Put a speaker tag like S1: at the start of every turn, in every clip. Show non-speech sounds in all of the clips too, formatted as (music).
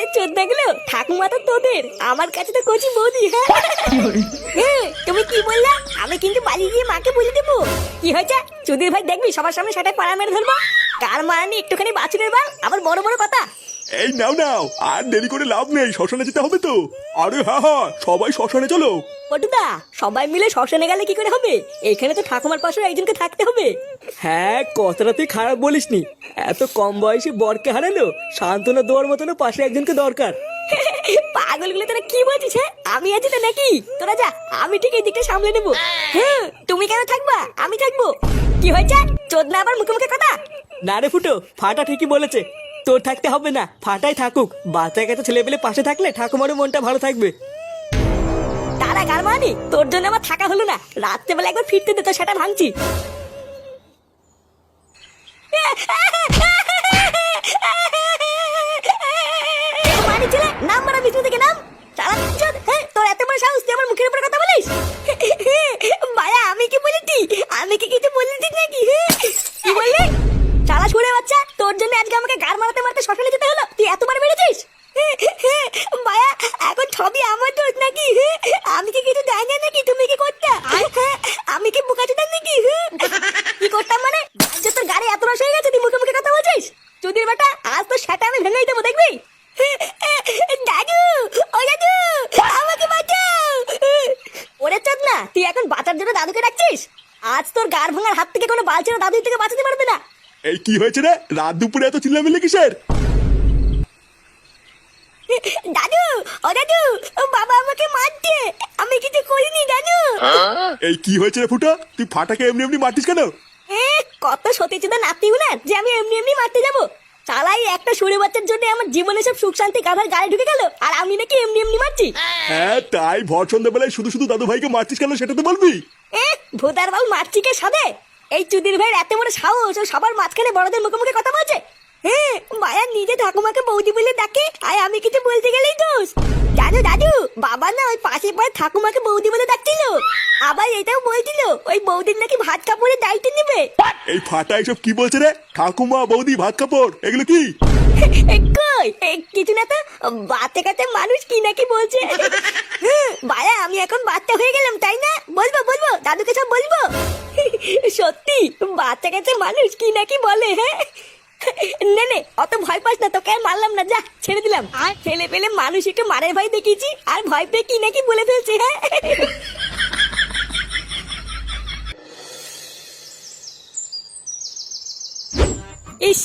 S1: আরে চোদ্দা গুলো ঠাকুমা তো তোদের। আমার কাছে তো কচি বৌদি হ্যাঁ। (laughs) তুমি কি বললা? আমি কিন্তু বাড়ি গিয়ে মাকে বলে দেবো। কি হয়েছে? চুদির ভাই দেখবি সবার সামনে সেটা পাড়া মেরে ধরবো। কার মারানি একটুখানি বাছুরের বাল? আবার বড় বড় কথা।
S2: এই নাও নাও। আর দেরি করে লাভ নেই শ্মশানে যেতে হবে তো। আরে হ্যাঁ হ্যাঁ সবাই শ্মশানে চলো।
S1: পটুদা সবাই মিলে শ্মশানে গেলে কি করে হবে? এখানে তো ঠাকুমার পাশে একজনকে থাকতে হবে।
S3: হ্যাঁ কথাটা তুই খারাপ বলিসনি। এত কম বয়সে বরকে হারালো সান্ত্বনা দেওয়ার মতনও পাশে একজনকে দরকার। (laughs)
S1: পাগলগুলো তোরা কি বলছিস হ্যাঁ? আমি আছি তো নাকি? তোরা যা আমি ঠিক এই দিকটা সামলে নেব। হ্যাঁ তুমি কেন থাকবা? আমি থাকব। কি হয়েছে? চোদনা আবার মুখে মুখে কথা?
S3: না রে ফুটো ফাটা ঠিকই বলেছে। তোর থাকতে হবে না। ফাটাই থাকুক। বাচ্চা কাছে ছেলে পেলে পাশে থাকলে ঠাকুমারও মনটা ভালো থাকবে।
S1: তারা গার মানি তোর জন্য আমার থাকা হলো না। রাত্রেবেলা একবার ফিরতে দে, তো সেটা ভাঙছি। হ্যাঁ এত সাহস আমার মুখের উপরে কথা বলিস? আমি কি বলেছি আমি কি কিছু বলেছি নাকি? কি বললি শালা শুনে বাচ্চা তোর জন্য আজকে আমাকে গার মারাতে মারতে শ্মশানে যেতে হলো তুই এতবার মেরেছিস ভাইয়া এখন সবই আমার দোষ নাকি আমি কি কিছু জানি না নাকি তুমি কি করতে আমি কি বোকা চুদার নাকি কি করতাম মানে? যে তোর গাড়ি এত রস হয়ে গেছে তুই মুখে মুখে কথা বলছিস? চুদির বেটা আজ তো সেটা আমি ভেঙেই দেবো দেখবি? দাদু ও দাদু আমাকে বাঁচাও! ওরে চাঁদ না তুই এখন বাঁচার জন্য দাদুকে ডাকছিস? আজ তোর গার ভাঙার হাত থেকে কোনো বালছেনা দাদু থেকে বাঁচাতে পারবে না।
S2: এই কি হয়েছে রে? রাত দুপুরে এত চিল্লামিল্লি কিসের?
S1: দাদু ও দাদু বাবা আমাকে মারছে। আমি কিছু করিনি (laughs)
S2: এই কি হয়েছে রে ফুটো? তুই ফাটাকে এমনি এমনি মারতিস কেন?
S1: এ কত সতীচুদা নাতিও না যে আমি এমনি এমনি মারতে যাব। চালাই একটা সুরে বাচ্চার জন্য আমার জীবনে সব সুখ শান্তি গাধার গায়ে ঢুকে গেল আর আমি নাকি এমনি এমনি মারছি।
S2: হ্যাঁ তাই ভর সন্ধ্যাবেলায় শুধু শুধু দাদু ভাইকে মারতিস কেন সেটা তো বলবি?
S1: এ ভোদার বাল মারছি কে সাদে? এই চুদির ভাইয়ের এত বড় সাহস ও সবার মাঝখানে বড়দের মুখে মুখে কথা বলছে? হ্যাঁ মায়া নিজে ঠাকুমাকে বৌদি বলে ডাকে আর আমি কিছু বলতে গেলেই দোষ। দাদু দাদু বাবা না ওই পাশের পাড়ে ঠাকুমাকে বৌদি বলে ডাকছিল। আবার এটাও বলছিল ওই বৌদির নাকি ভাত কাপড়ের দায়িত্ব নেবে।
S2: এই ফাটা এসব কি বলছে রে? ঠাকুমা বৌদি ভাত কাপড় এগুলো কি?
S1: কই? কিছু না তো বাচ্চা কাচ্চা মানুষ কি নাকি বলছে? বাড়া আমি এখন বাচ্চা হয়ে গেলাম তাই না? বলব বলব দাদুকে সব বলব? সত্যি বাচ্চা কাছে মানুষ কি নাকি বলে হ্যাঁ? নে নে অত ভয় পাস না তোকে আর মারলাম না যা ছেড়ে দিলাম। আর ফেলে ফেলে মানুষ একটু মারের ভয় দেখিয়েছি আর ভয় পেয়ে কি নাকি বলে ফেলছে হ্যাঁ? ইস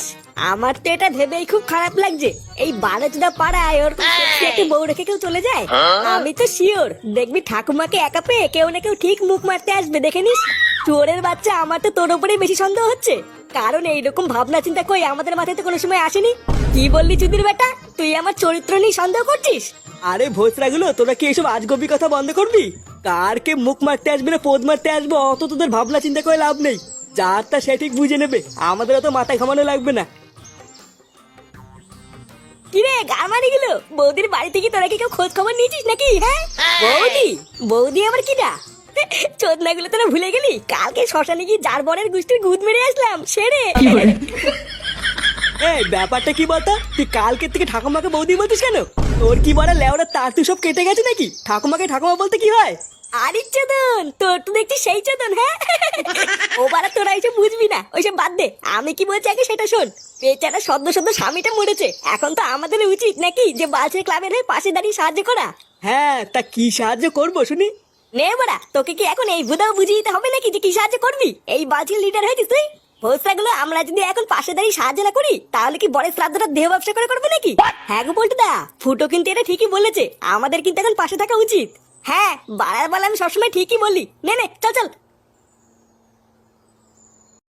S1: আমার তো এটা ভেবেই খুব খারাপ লাগছে। এই বারোটা পাড়ায় ওর একটা বউ রেখে কেউ চলে যায়? আমি তো শিওর দেখবি ঠাকুমাকে একা পেয়ে কেউ না কেউ ঠিক মুখ মারতে আসবে দেখে নিস? চোরের বাচ্চা আমার তো তোর উপরেই বেশি সন্দেহ হচ্ছে। কারণ এইরকম ভাবনা চিন্তা কই আমাদের মাথায় তো কোনো সময় আসেনি। কি বললি চুদির বেটা? তুই আমার চরিত্র নিয়ে সন্দেহ করছিস?
S3: আরে ভোসরাগুলো তোরা কি এসব আজগবি কথা বন্ধ করবি? কারকে মুখ মারতে আসবে না পোদ মারতে আসবে অত তোদের ভাবনা চিন্তা করে লাভ নেই। যার তা সে ঠিক বুঝে নেবে আমাদের অত মাথা ঘামানো লাগবে না।
S1: কিরে গারমারি গুলো বৌদির বাড়ি থেকে তোরা কি কেউ খোঁজ খবর নিয়েছিস নাকি হ্যাঁ? বৌদি? বৌদি আবার কিটা চোদনা গুলো তোরা ভুলে গেলি? কালকে শ্মশানে গিয়ে যার বরের গুষ্টির গুদ মেরে আসলাম সেরে
S3: এই ব্যাপারটা কি বলতো? তুই কালকের থেকে ঠাকুমাকে বৌদি বলতিস কেন? তোর কি বলে লেওরা তার তুই সব কেটে গেছে নাকি? ঠাকুমাকে ঠাকুমা বলতে কি হয়?
S1: আরে চোদন তোর তো দেখছি সেই চোদন হ্যাঁ? ও বারা তোরা এসব বুঝবি না ওইসব বাদ দে। আমি কি বলছি আগে সেটা শোন। বেচারা সদ্য সদ্য স্বামীটা মরেছে। এখন তো আমাদের উচিত নাকি যে বালছের ক্লাবের হয়ে পাশে দাঁড়িয়ে সাহায্য করা?
S3: হ্যাঁ তা কি সাহায্য করব শুনি?
S1: নে বড়া, তোকে কি এখন এই বুধাও বুঝিয়ে দিতে হবে নাকি যে কি সাহায্য করবি? এই বাজিল লিডার হয়েছিস তুই? ভোসরাগুলো আমরা যদি এখন পাশে দাঁড়িয়ে সাহায্য না করি, তাহলে কি বড় শ্রাদ্ধটা দেহ ব্যবসা করে করবে নাকি? হ্যাঁ গো দা ফুটো কিন্তু এটা ঠিকই বলেছে। আমাদের কিন্তু এখন পাশে থাকা উচিত। হ্যাঁ বাড়ার বেলা আমি সবসময় ঠিকই বলি। নে নে, চল চল।